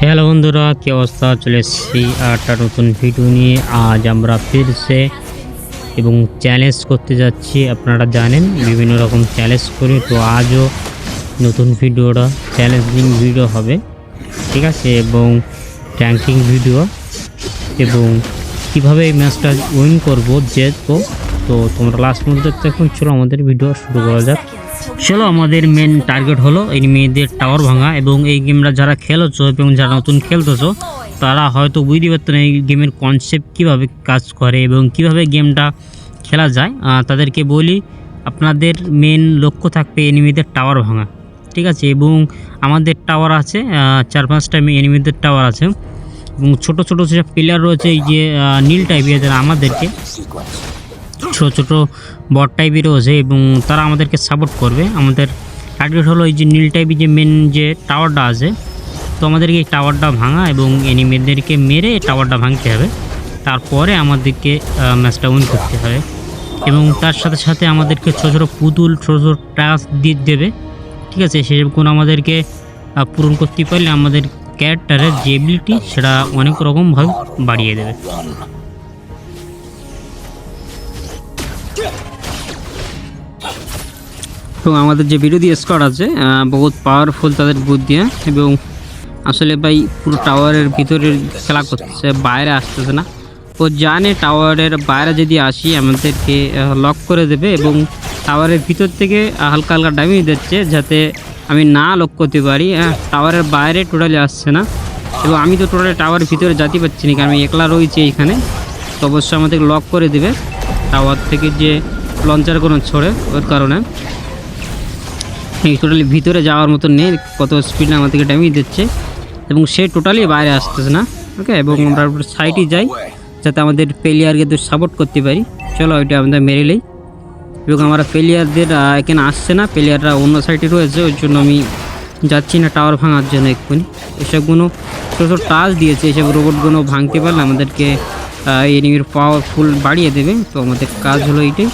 Hello বন্ধুরা, কি অবস্থা? চলে এসেছি একটা নতুন ভিডিও নিয়ে। আজ আমরা ফিরছে এবং চ্যালেঞ্জ করতে যাচ্ছি। আপনারা জানেন, বিভিন্ন রকম চ্যালেঞ্জ করি। তো আজও নতুন ভিডিওটা চ্যালেঞ্জিং ভিডিও হবে। ঠিক আছে? এবং ট্যাঙ্কিং ভিডিও এবং কীভাবে এই ম্যাচটা উইন করব জিতবো তো তোমরা লাস্ট দেখতে এখন চলো আমাদের ভিডিও শুরু করা যাক। চলো, আমাদের মেন টার্গেট হলো এই মেয়েদের টাওয়ার ভাঙা এবং এই গেমটা যারা খেলেছো এবং যারা নতুন খেলতেছো, তারা হয়তো বুঝতে পারতো না এই গেমের কনসেপ্ট কীভাবে কাজ করে এবং কীভাবে গেমটা খেলা যায়। তাদেরকে বলি, আপনাদের মেন লক্ষ্য থাকবে এনিমিদের টাওয়ার ভাঙা, ঠিক আছে? এবং আমাদের টাওয়ার আছে চার পাঁচটা এনিমিদের টাওয়ার আছে। এবং ছোটো ছোটো যেসব প্লেয়ার রয়েছে এই যে নীল টাইপের যারা আমাদেরকে ছোট ছোটো বট টাইপের রয়েছে এবং তারা আমাদেরকে সাপোর্ট করবে। আমাদের টার্গেট হলো এই যে নীল টাইপের যে মেন যে টাওয়ারটা আছে, তো আমাদেরকে এই টাওয়ারটা ভাঙা এবং এনিমিদেরকে মেরে টাওয়ারটা ভাঙতে হবে। তারপরে আমাদেরকে ম্যাচটা উইন করতে হবে। এবং তার সাথে সাথে আমাদেরকে ছোটো ছোটো পুতুল, ছোটো ছোটো টাস্ক দিয়ে দেবে। ঠিক আছে? সেগুলো আমাদেরকে পূরণ করতে পারলে আমাদের ক্যারেক্টারের যে এবিলিটি সেটা অনেক রকমভাবে বাড়িয়ে দেবে। এবং আমাদের যে বিরোধী স্কোয়াড আছে বহুত পাওয়ারফুল তাদের বুদ্ধি হ্যাঁ? এবং আসলে ভাই পুরো টাওয়ারের ভিতরে খেলা করতেছে বাইরে আসতেছে না। ও জানে টাওয়ারের বাইরে যদি আসি আমাদেরকে লক করে দেবে এবং টাওয়ারের ভিতর থেকে হালকা হালকা ড্যামেজ দিচ্ছে যাতে আমি না লক করতে পারি হ্যাঁ, টাওয়ারের বাইরে টোটালি আসছে না। এবং আমি তো টোটালি টাওয়ারের ভিতরে যেতে পারছি না আমি একলা রয়েছি এইখানে তো অবশ্যই আমাদেরকে লক করে দেবে। টাওয়ার থেকে যে লঞ্চার কোনো ছড়ে ওর কারণে। টোটালি ভিতরে যাওয়ার মতো নেই, কত স্পিড আমাদেরকে ড্যামেজ দিচ্ছে। এবং সে টোটালি বাইরে আসতেছে না ওকে এবং আমরা সাইডে যাই, যাতে আমাদের প্লেয়ারকে তো সাপোর্ট করতে পারি। চলো ওইটা আমাদের মেরে নেই। এবং আমরা প্লেয়ারদের এখানে আসছে না প্লেয়াররা অন্য সাইডে রয়েছে ওই জন্য আমি যাচ্ছি না টাওয়ার ভাঙার জন্য এক্ষুনি। এসবগুলো ছোটো ছোটো টাচ দিয়েছে, এসব রোবটগুলো ভাঙতে পারলে আমাদেরকে এনিমির পাওয়ার ফুল বাড়িয়ে দেবে। তো আমাদের কাজ হলো এইটাই।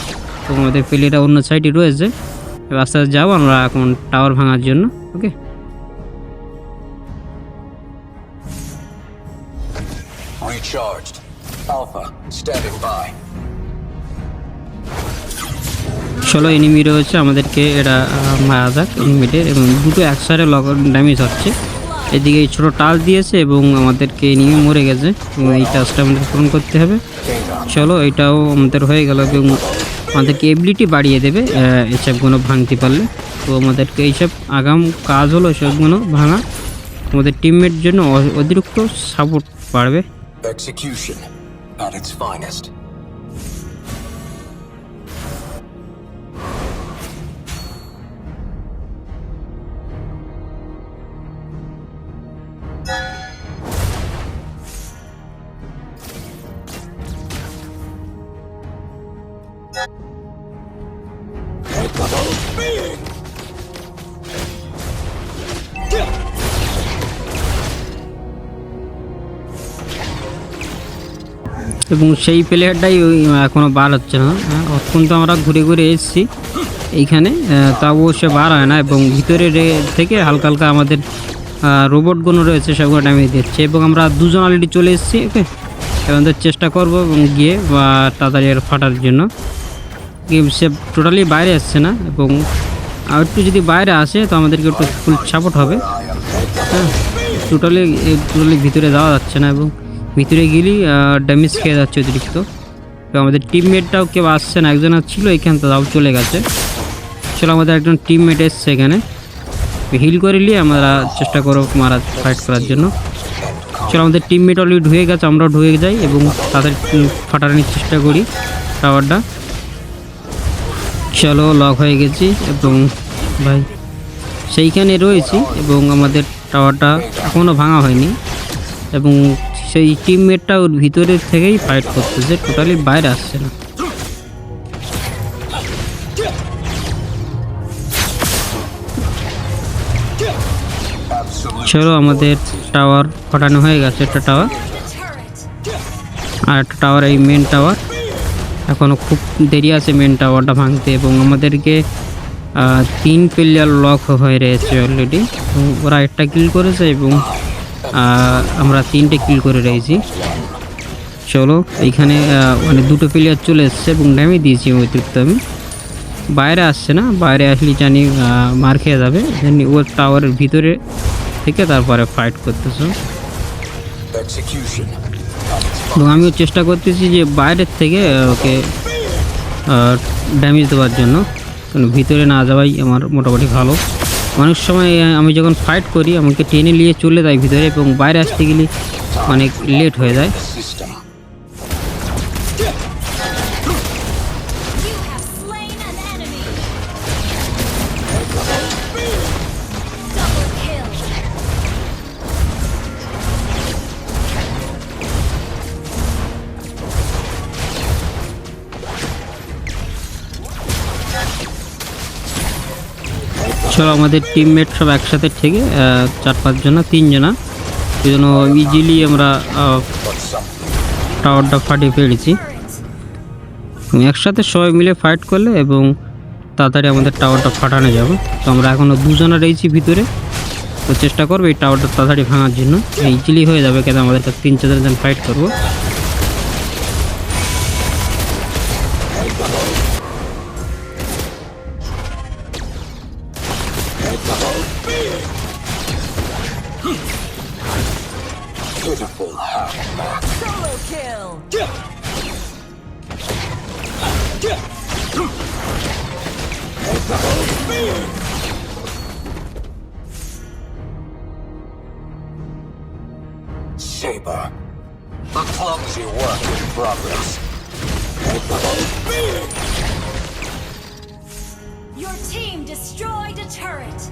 তো আমাদের প্লেয়াররা অন্য সাইডে রয়েছে। আস্তে আস্তে যাব আমরা এখন টাওয়ার ভাঙার জন্য okay Recharged. Alpha, standing by. ষোলো এনিমি রয়েছে আমাদেরকে এটা মারা যাক এনিমিটের এবং দুটো একসাথে লক ড্যামেজ হচ্ছে এদিকে এই ছোটো টাচ দিয়েছে এবং আমাদেরকে এনিমি মরে গেছে এবং এই টাচটা আমাদের পূরণ করতে হবে চলো এটাও আমাদের হয়ে গেল এবং আমাদেরকে এবিলিটি বাড়িয়ে দেবে এসবগুলো ভাঙতে পারলে। তো আমাদেরকে এইসব আগাম কাজ হলো, এসবগুলো ভাঙা। আমাদের টিমমেট জন্য অতিরিক্ত সাপোর্ট বাড়বে। Execution, at its finest. এবং সেই প্লেয়ারটাই ওই এখনও বার হচ্ছে না। হ্যাঁ, অত্যন্ত আমরা ঘুরে ঘুরে এসেছি এইখানে। তাও সে বার হয় না এবং ভিতরে থেকে হালকা হালকা আমাদের রোবটগুলো রয়েছে সেগুলো ড্যামেজ দিচ্ছে এবং আমরা দুজন অলরেডি চলে এসেছি ওকে আমাদের চেষ্টা করব এবং গিয়ে বা তাড়াতাড়ি ফাটার জন্য। সে টোটালি বাইরে আসছে না এবং আর একটু যদি বাইরে আসে, তো আমাদেরকে একটু ফুল সাপোর্ট হবে। হ্যাঁ টোটালি টোটালি ভিতরে যাওয়া যাচ্ছে না এবং ভিতরে গেলেই ড্যামেজ খেয়ে যাচ্ছে অতিরিক্ত। তো আমাদের টিমমেটটাও কেউ আসছে না, একজন ছিল এখান তাও চলে গেছে। চলো, আমাদের একজন টিমমেট এসছে এখানে। হিল করে নিয়ে আমরা চেষ্টা করো মারা ফাইট করার জন্য। চলো, আমাদের টিমমেট অলরেডি ঢুকে গেছে, আমরাও ঢুকে যাই এবং তাদের ফাটানোর চেষ্টা করি টাওয়ারটা চলো লক হয়ে গেছি এবং ভাই, সেইখানে রয়েছি এবং আমাদের টাওয়ারটা এখনও ভাঙা হয়নি এবং সেই টিমমেটটা ওর ভিতরের থেকেই ফাইট করতেছে টোটালি বাইরে আসছে না। চলো, আমাদের টাওয়ার ফাটানো হয়ে গেছে একটা টাওয়ার আর একটা টাওয়ার এই মেন টাওয়ার এখনও খুব দেরি আছে মেন টাওয়ারটা ভাঙতে এবং আমাদেরকে তিন প্লেয়ার লক হয়ে রয়েছে অলরেডি ওরা একটা কিল করেছে এবং আমরা তিনটে কিল করে রয়েছি। চলো, এইখানে মানে দুটো প্লেয়ার চলে এসছে এবং ড্যামেজ দিয়েছি অতিরিক্ত আমি। বাইরে আসছে না, বাইরে আসলে জানি মার খেয়ে যাবে। ও টাওয়ারের ভিতরে থেকে তারপরে ফাইট করতেছে। এবং আমিও চেষ্টা করতেছি যে বাইরের থেকে ওকে ড্যামেজ দেওয়ার জন্য। কারণ ভিতরে না যাওয়াই আমার মোটামুটি ভালো। অনেক সময় আমি যখন ফাইট করি, আমাকে টেনে নিয়ে চলে যায় ভিতরে এবং বাইরে আসতে গেলে অনেক লেট হয়ে যায়। চলো আমাদের টিমমেট সব একসাথে থেকে চার পাঁচজনা তিনজনা এই জন্য ইজিলি আমরা টাওয়ারটা ফাটিয়ে ফেলেছি। একসাথে সবাই মিলে ফাইট করলে এবং তাড়াতাড়ি আমাদের টাওয়ারটা ফাটানো যাবে। তো আমরা এখনও দুজনা রয়েছি ভিতরে। তো চেষ্টা করব এই টাওয়ারটা তাড়াতাড়ি ভাঙার জন্য। ইজিলি হয়ে যাবে কেন আমাদের তিন চারজন ফাইট করব। Solo kill. Saber. The clumsy work in progress. Your team destroyed a turret.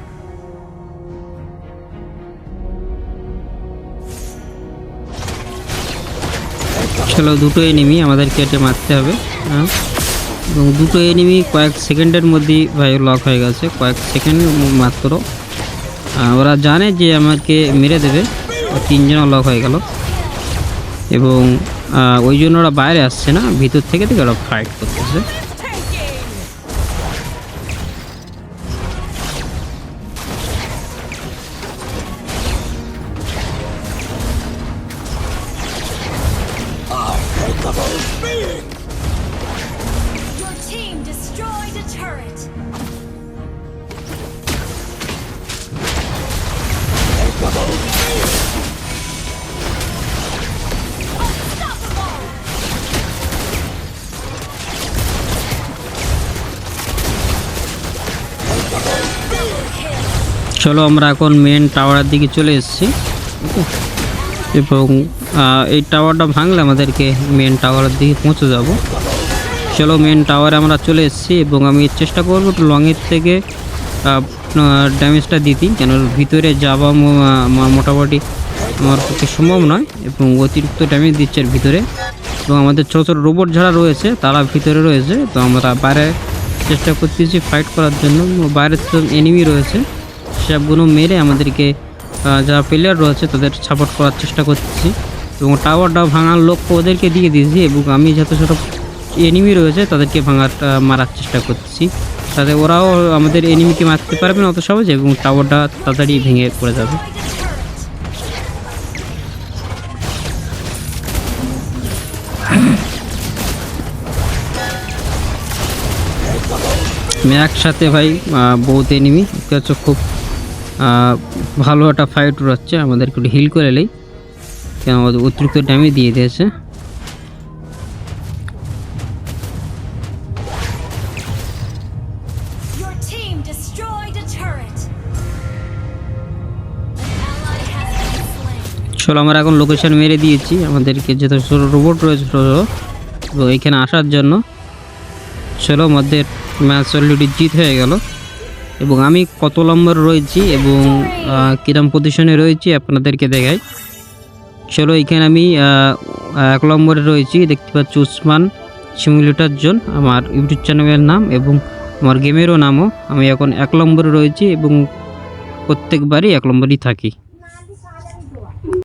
চলো দুটো এনিমি আমাদের কেটে মারতে হবে হ্যাঁ? এবং দুটো এনিমি কয়েক সেকেন্ডের মধ্যেই ভাই লক হয়ে গেছে, কয়েক সেকেন্ড মাত্র। ওরা জানে যে আমাকে মেরে দেবে ও তিনজন লক হয়ে গেল। এবং ওই জন্য ওরা বাইরে আসছে না, ভিতর থেকে থেকে ওরা ফাইট করতেছে। Turret. চলো আমরা এখন মেন টাওয়ারের দিকে চলে এসেছি? এবং এই টাওয়ারটা ভাঙলে আমাদেরকে মেন টাওয়ারের দিকে পৌঁছে যাব চলো মেন টাওয়ারে আমরা চলে এসেছি এবং আমি চেষ্টা করব একটু লংয়ের থেকে ড্যামেজটা দিতে কেন ভিতরে যাওয়া মোটামুটি আমার পক্ষে সম্ভব নয় এবং অতিরিক্ত ড্যামেজ দিচ্ছে ভিতরে। এবং আমাদের ছোটো ছোটো রোবট যারা রয়েছে, তারা ভিতরে রয়েছে। তো আমরা বাইরে চেষ্টা করতেছি ফাইট করার জন্য। বাইরে তো এনিমি রয়েছে। সবগুলো মেরে আমাদেরকে যারা প্লেয়ার রয়েছে, তাদের সাপোর্ট করার চেষ্টা করতেছি। এবং টাওয়ারটা ভাঙার লক্ষ্য ওদেরকে দিয়ে দিয়েছি এবং আমি যত ছোটো এনিমি রয়েছে, তাদেরকে ভাঙার মারার চেষ্টা করছি। তাতে ওরাও আমাদের এনিমিকে মারতে পারবে না অত সহজে এবং টাওয়ারটা তাড়াতাড়ি ভেঙে পড়ে যাবে। একসাথে ভাই বহুত এনিমি হচ্ছে খুব ভালো একটা ফাইট হচ্ছে আমাদেরকে হিল করে নেই। কেন অতিরিক্ত ড্যামেজ দিয়ে দিয়েছে। চলো আমরা এখন লোকেশন মেরে দিয়েছি। আমাদেরকে ছোটো রোবট রয়েছে, তো এখানে আসার জন্য চলো আমাদের ম্যাচ অলরেডি জিত হয়ে গেল। এবং আমি কত নম্বর রয়েছি এবং কিরম পজিশনে রয়েছি আপনাদেরকে দেখাই। চলো এখানে আমি এক নম্বরে রয়েছি, দেখতে পাচ্ছি উসমান সিমুলেটার জোন, আমার ইউটিউব চ্যানেলের নাম এবং আমার গেমেরও নামও। আমি এখন এক নম্বরে রয়েছি এবং প্রত্যেকবারই এক নম্বরই থাকি।